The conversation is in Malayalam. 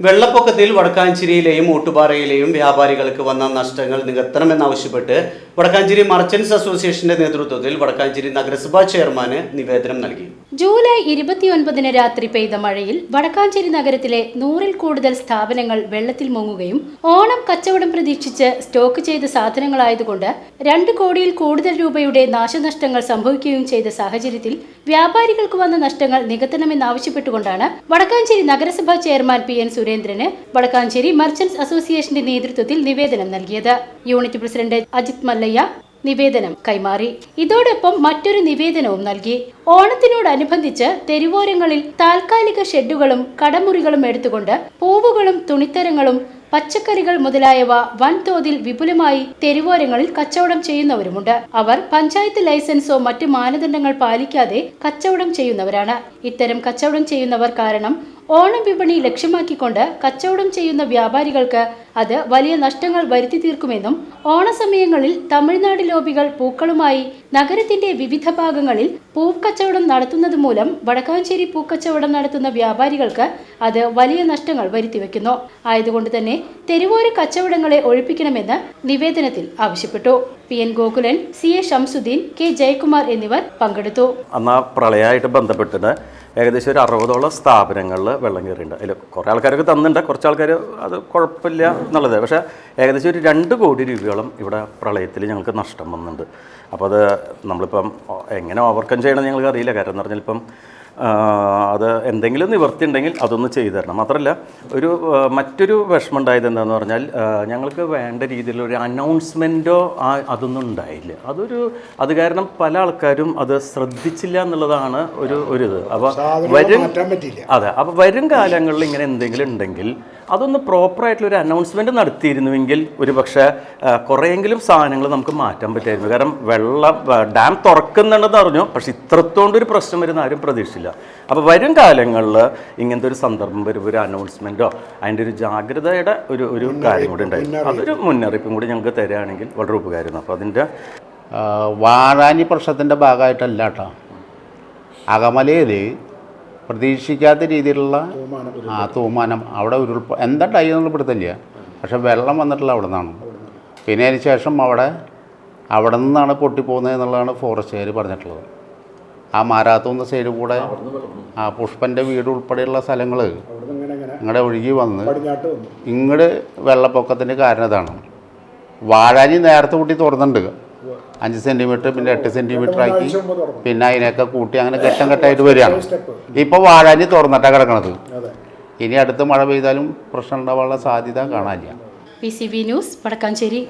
വെള്ളപ്പൊക്കത്തിൽ വടക്കാഞ്ചേരിയിലെയും ഊട്ടുപാറയിലെയും വ്യാപാരികൾക്ക് വന്ന നഷ്ടങ്ങൾ നികത്തണമെന്നാവശ്യപ്പെട്ട് വടക്കാഞ്ചേരി മർച്ചന്റ്സ് അസോസിയേഷന്റെ നേതൃത്വത്തിൽ വടക്കാഞ്ചേരി നഗരസഭാ ചെയർമാന് നിവേദനം നൽകി. ജൂലൈ ഇരുപത്തിയൊൻപതിന് രാത്രി പെയ്ത മഴയിൽ വടക്കാഞ്ചേരി നഗരത്തിലെ നൂറിൽ കൂടുതൽ സ്ഥാപനങ്ങൾ വെള്ളത്തിൽ മുങ്ങുകയും ഓണം കച്ചവടം പ്രതീക്ഷിച്ച് സ്റ്റോക്ക് ചെയ്ത സാധനങ്ങളായതുകൊണ്ട് രണ്ട് കോടിയിൽ കൂടുതൽ രൂപയുടെ നാശനഷ്ടങ്ങൾ സംഭവിക്കുകയും ചെയ്ത സാഹചര്യത്തിൽ വ്യാപാരികൾക്ക് വന്ന നഷ്ടങ്ങൾ നികത്തണമെന്നാവശ്യപ്പെട്ടുകൊണ്ടാണ് വടക്കാഞ്ചേരി നഗരസഭാ ചെയർമാൻ പി എൻ സുരേന്ദ്രന് വടക്കാഞ്ചേരി മർച്ചന്റ്സ് അസോസിയേഷന്റെ നേതൃത്വത്തിൽ നിവേദനം നൽകിയത്. യൂണിറ്റ് പ്രസിഡന്റ് അജിത് മല്ലയ്യ നിവേദനം കൈമാറി. ഇതോടൊപ്പം മറ്റൊരു നിവേദനവും നൽകി. ഓണത്തിനോടനുബന്ധിച്ച് തെരുവോരങ്ങളിൽ താൽക്കാലിക ഷെഡുകളും കടമുറികളും എടുത്തുകൊണ്ട് പൂവുകളും തുണിത്തരങ്ങളും പച്ചക്കറികൾ മുതലായവ വൻതോതിൽ വിപുലമായി തെരുവോരങ്ങളിൽ കച്ചവടം ചെയ്യുന്നവരുമുണ്ട്. അവർ പഞ്ചായത്ത് ലൈസൻസോ മറ്റ് മാനദണ്ഡങ്ങൾ പാലിക്കാതെ കച്ചവടം ചെയ്യുന്നവരാണ്. ഇത്തരം കച്ചവടം ചെയ്യുന്നവർ കാരണം ഓണം വിപണി ലക്ഷ്യമാക്കിക്കൊണ്ട് കച്ചവടം ചെയ്യുന്ന വ്യാപാരികൾക്ക് അത് വലിയ നഷ്ടങ്ങൾ വരുത്തി തീർക്കുമെന്നും ഓണസമയങ്ങളിൽ തമിഴ്നാട് ലോബികൾ പൂക്കളുമായി നഗരത്തിന്റെ വിവിധ ഭാഗങ്ങളിൽ പൂക്കച്ചവടം നടത്തുന്നത് മൂലം വടക്കാഞ്ചേരി പൂക്കച്ചവടം നടത്തുന്ന വ്യാപാരികൾക്ക് അത് വലിയ നഷ്ടങ്ങൾ വരുത്തിവെക്കുന്നു ആയതുകൊണ്ട് തന്നെ തെരുവോര കച്ചവടങ്ങളെ ഒഴിപ്പിക്കണമെന്ന് നിവേദനത്തിൽ ആവശ്യപ്പെട്ടു. P N Gokulan C A Shamsuddin K Jayakumar എന്നിവർ പങ്കെടുത്തു. അന്ന് പ്രളയമായിട്ട് ബന്ധപ്പെട്ടിട്ട് ഏകദേശം ഒരു അറുപതോളം സ്ഥാപനങ്ങളിൽ വെള്ളം കയറിയിട്ടുണ്ട്. അതിൽ കുറേ ആൾക്കാരൊക്കെ തന്നിട്ടുണ്ട്. കുറച്ച് ആൾക്കാർ അത് കുഴപ്പമില്ല എന്നുള്ളത്. പക്ഷേ ഏകദേശം ഒരു രണ്ട് കോടി രൂപയോളം ഇവിടെ പ്രളയത്തിൽ ഞങ്ങൾക്ക് നഷ്ടം വന്നിട്ടുണ്ട്. അപ്പോൾ അത് നമ്മളിപ്പം എങ്ങനെ ഓവർകം ചെയ്യണമെന്ന് ഞങ്ങൾക്ക് അറിയില്ല. കാരണം എന്ന് പറഞ്ഞാൽ ഇപ്പം അത് എന്തെങ്കിലും നിവർത്തി ഉണ്ടെങ്കിൽ അതൊന്ന് ചെയ്തു തരണം. മാത്രമല്ല ഒരു മറ്റൊരു വിഷമം ഉണ്ടായത് എന്താണെന്ന് പറഞ്ഞാൽ ഞങ്ങൾക്ക് വേണ്ട രീതിയിലുള്ള ഒരു അനൗൺസ്മെന്റോ അതൊന്നും ഉണ്ടായില്ല. അതൊരു അത് കാരണം പല ആൾക്കാരും അത് ശ്രദ്ധിച്ചില്ല എന്നുള്ളതാണ് ഒരു ഒരു ഇത്. അപ്പോൾ വരും അതെ അപ്പോൾ വരും കാലങ്ങളിൽ ഇങ്ങനെ എന്തെങ്കിലും ഉണ്ടെങ്കിൽ അതൊന്ന് പ്രോപ്പറായിട്ടുള്ള ഒരു അനൗൺസ്മെന്റ് നടത്തിയിരുന്നുവെങ്കിൽ ഒരു പക്ഷേ കുറേയെങ്കിലും സാധനങ്ങൾ നമുക്ക് മാറ്റാൻ പറ്റായിരുന്നു. കാരണം വെള്ളം ഡാം തുറക്കുന്നുണ്ടെന്ന് അറിഞ്ഞു. പക്ഷെ ഇത്രത്തോണ്ട് ഒരു പ്രശ്നം വരുന്ന ആരും പ്രതീക്ഷിച്ചില്ല. അപ്പോൾ വരും കാലങ്ങളിൽ ഇങ്ങനത്തെ ഒരു സന്ദർഭം വരുമ്പോൾ ഒരു അനൗൺസ്മെന്റോ അതിന്റെ ഒരു ജാഗ്രതയുടെ ഒരു ഒരു കാര്യം കൂടി ഉണ്ടായിരുന്നു അതൊരു മുന്നറിയിപ്പും കൂടി ഞങ്ങൾക്ക് തരികയാണെങ്കിൽ വളരെ ഉപകാരമായിരുന്നു അപ്പോൾ അതിന്റെ വാഴാനി പ്രശ്നത്തിന്റെ ഭാഗമായിട്ടല്ല കേട്ടോ. അകമലയിൽ പ്രതീക്ഷിക്കാത്ത രീതിയിലുള്ള ആ തൂമാനം. അവിടെ ഉരുൾ എന്താ ടൈ എന്നുള്ള പിടുത്തില്ല പക്ഷെ വെള്ളം വന്നിട്ടില്ല അവിടെ നിന്നാണ്. പിന്നെ അതിന് ശേഷം അവിടെ അവിടെ നിന്നാണ് പൊട്ടിപ്പോകുന്നത് എന്നുള്ളതാണ് ഫോറസ്റ്റുകാർ പറഞ്ഞിട്ടുള്ളത്. ആ മാരാത്തൂന്ന സൈഡ് കൂടെ ആ പുഷ്പന്റെ വീട് ഉൾപ്പെടെയുള്ള സ്ഥലങ്ങൾ ഇങ്ങടെ ഒഴുകി വന്ന് ഇങ്ങോട്ട് വെള്ളപ്പൊക്കത്തിന്റെ കാരണം ഇതാണ്. വാഴാനി നേരത്തെ കൂട്ടി തുറന്നിട്ടുണ്ട്. അഞ്ച് സെന്റിമീറ്റർ പിന്നെ എട്ട് സെന്റിമീറ്റർ ആക്കി പിന്നെ അതിനൊക്കെ കൂട്ടി അങ്ങനെ ഘട്ടം ഘട്ടമായിട്ട് വരികയാണ്. ഇപ്പോൾ വാഴാനി തുറന്നിട്ടാണ് കിടക്കണത്. ഇനി അടുത്ത മഴ പെയ്താലും പ്രശ്നം ഉണ്ടാവാനുള്ള സാധ്യത കാണാനില്ല. P C B news Vadakkanchery.